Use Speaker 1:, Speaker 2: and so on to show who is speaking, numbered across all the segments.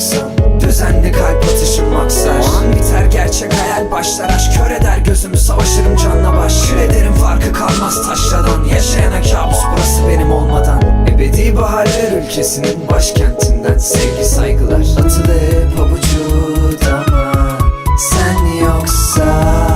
Speaker 1: baksam Düzenli kalp atışım aksar. O an biter gerçek hayal başlar. Aşk kör eder gözümü savaşırım canla baş. Kül farkı kalmaz taşradan. Yaşayana kabus burası benim olmadan. Ebedi bahaller ülkesinin başkentinden. Sevgi saygılar. Atılı pabucu dama. Sen yoksa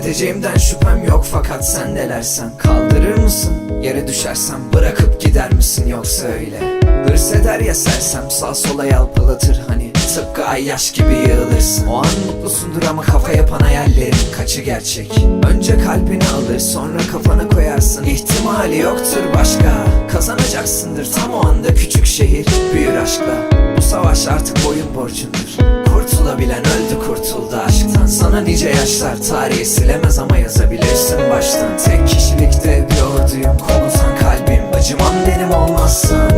Speaker 1: edeceğimden şüphem yok fakat sen nelersen. Kaldırır mısın? Yere düşersem Bırakıp gider misin? Yoksa öyle Hırs eder ya sersem. Sağ sola yalpalatır hani. Tıpkı ay yaş gibi yığılırsın. O an mutlusundur ama kafa yapan hayallerin kaçı gerçek? Önce kalbini alır sonra kafana koyarsın. İhtimali yoktur başka. Kazanacaksındır tam o anda küçük şehir. Büyür aşkla. Bu savaş artık boyun borcundur. Kurtulabilen öldü kurtuldu aşktan Sana nice yaşlar tarihi silemez ama yazabilirsin baştan. Tek kişilikte orduyum komutan kalbim. Acımam benim olmazsan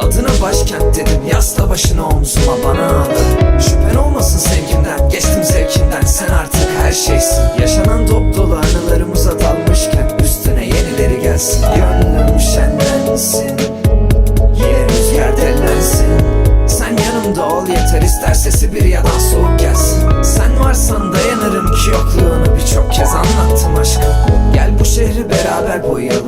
Speaker 1: Adına başkent dedim yasla başını omzuma bana. Ağla Şüphen olmasın sevgimden geçtim zevkinden Sen artık her şeysin. Yaşanan dop dolu anılarımıza dalmışken Üstüne yenileri gelsin. Gönlüm Dabei, wo ihr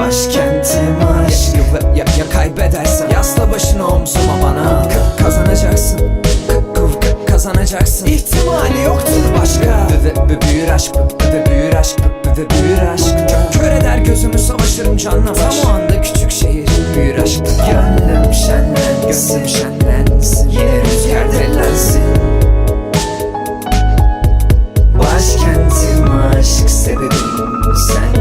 Speaker 1: Başkentim aşk ya, ya, ya kaybedersen Yasla başını omzuma bana. Ka- Kazanacaksın. Ka- ka- ka- Kazanacaksın. İhtimali yoktur başka. Ve, ve büyür aşk Ve büyür aşk Ve büyür aşk. Kö- Kör eder gözümü savaşırım canla. Tam o anda küçük şehir Büyür aşk. Gönlüm şenlensin Gönlüm şenlensin. Yine rüzgar dellensin Başkentim aşk sebebim sensin